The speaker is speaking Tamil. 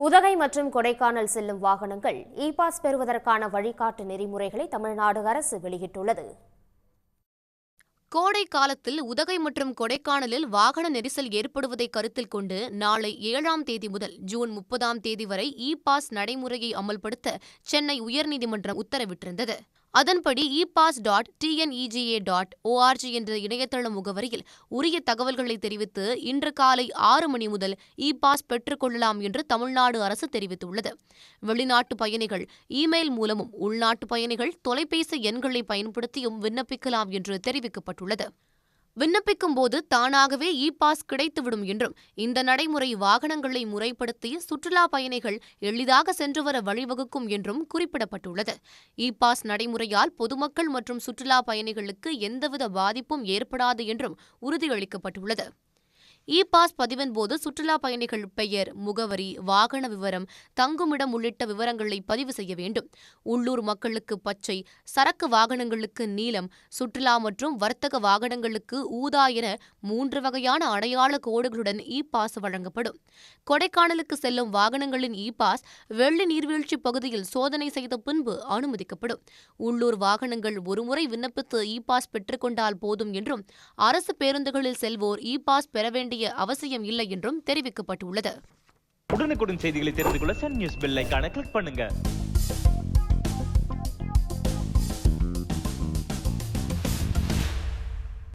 உதகை மற்றும் கொடைக்கானல் செல்லும் வாகனங்கள் இ பாஸ் பெறுவதற்கான வழிகாட்டு நெறிமுறைகளை தமிழ்நாடு அரசு வெளியிட்டுள்ளது. கோடை காலத்தில் உதகை மற்றும் கொடைக்கானலில் வாகன நெரிசல் ஏற்படுவதை கருத்தில் கொண்டு நாளை ஏழாம் தேதி முதல் ஜூன் முப்பதாம் தேதி வரை இ பாஸ் நடைமுறையை அமல்படுத்த சென்னை உயர்நீதிமன்றம் உத்தரவிட்டிருந்தது. அதன்படி e pass dot TNEGA dot ORG என்ற இணையதள முகவரியில் உரிய தகவல்களை தெரிவித்து இன்று காலை ஆறு மணி முதல் இ பாஸ் பெற்றுக்கொள்ளலாம் என்று தமிழ்நாடு அரசு தெரிவித்துள்ளது. வெளிநாட்டு பயணிகள் இமெயில் மூலமும் உள்நாட்டு பயணிகள் தொலைபேசி எண்களை பயன்படுத்தியும் விண்ணப்பிக்கலாம் என்று தெரிவிக்கப்பட்டுள்ளது. விண்ணப்பிக்கும் போது தானாகவே இ பாஸ் கிடைத்துவிடும் என்றும் இந்த நடைமுறை வாகனங்களை முறைப்படுத்தி சுற்றுலா பயணிகள் எளிதாக சென்று வர வழிவகுக்கும் என்றும் குறிப்பிடப்பட்டுள்ளது. இ பாஸ் நடைமுறையால் பொதுமக்கள் மற்றும் சுற்றுலா பயணிகளுக்கு எந்தவித பாதிப்பும் ஏற்படாது என்றும் உறுதியளிக்கப்பட்டுள்ளது. இ பாஸ் பதிவின் போது சுற்றுலா பயணிகள் பெயர் முகவரி வாகன விவரம் தங்குமிடம் உள்ளிட்ட விவரங்களை பதிவு செய்ய வேண்டும். உள்ளூர் மக்களுக்கு பச்சை சரக்கு வாகனங்களுக்கு நீலம் சுற்றுலா மற்றும் வர்த்தக வாகனங்களுக்கு ஊதா என மூன்று வகையான அடையாள கோடுகளுடன் இ பாஸ் வழங்கப்படும். கொடைக்கானலுக்கு செல்லும் வாகனங்களின் இ பாஸ் வெள்ளி நீர்வீழ்ச்சி பகுதியில் சோதனை செய்த பின்பு அனுமதிக்கப்படும். உள்ளூர் வாகனங்கள் ஒருமுறை விண்ணப்பித்து இ பாஸ் பெற்றுக்கொண்டால் போதும் என்றும் அரசு பேருந்துகளில் செல்வோர் இ பாஸ் பெற வேண்டும் வேண்டிய அவசியம் இல்லை என்றும் தெரிவிக்கப்பட்டுள்ளது. உடனுக்குடன் செய்திகளை தெரிந்து கொள்ள சன் நியூஸ் பெல் கிளிக் பண்ணுங்க.